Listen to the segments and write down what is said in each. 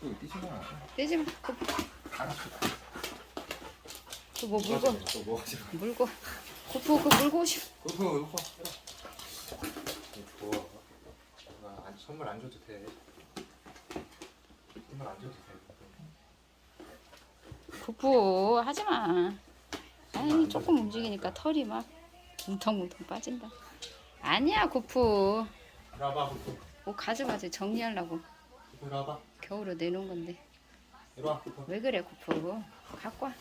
그거 뛰지 마. 떼지 마. 그뭐 물고 또뭐 하지 마. 물고 고프 그 물고 오시. 그거 놓고. 좋아. 나 안, 선물 안 줘도 돼. 선물 안 줘도 돼. 고프 하지 마. 아이 조금 움직이니까 털이 막 뭉텅뭉텅 빠진다. 아니야 고프. 이리 와봐. 이리 옷 가져가지 정리하려고 와봐. 겨울에 내놓은 건데 이리 와. 왜 그래 고프 갖고 와.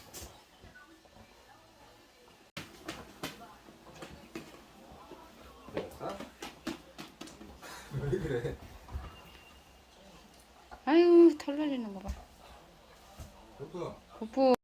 왜 그래? 아유 털 날리는 거 봐. 여보. 고프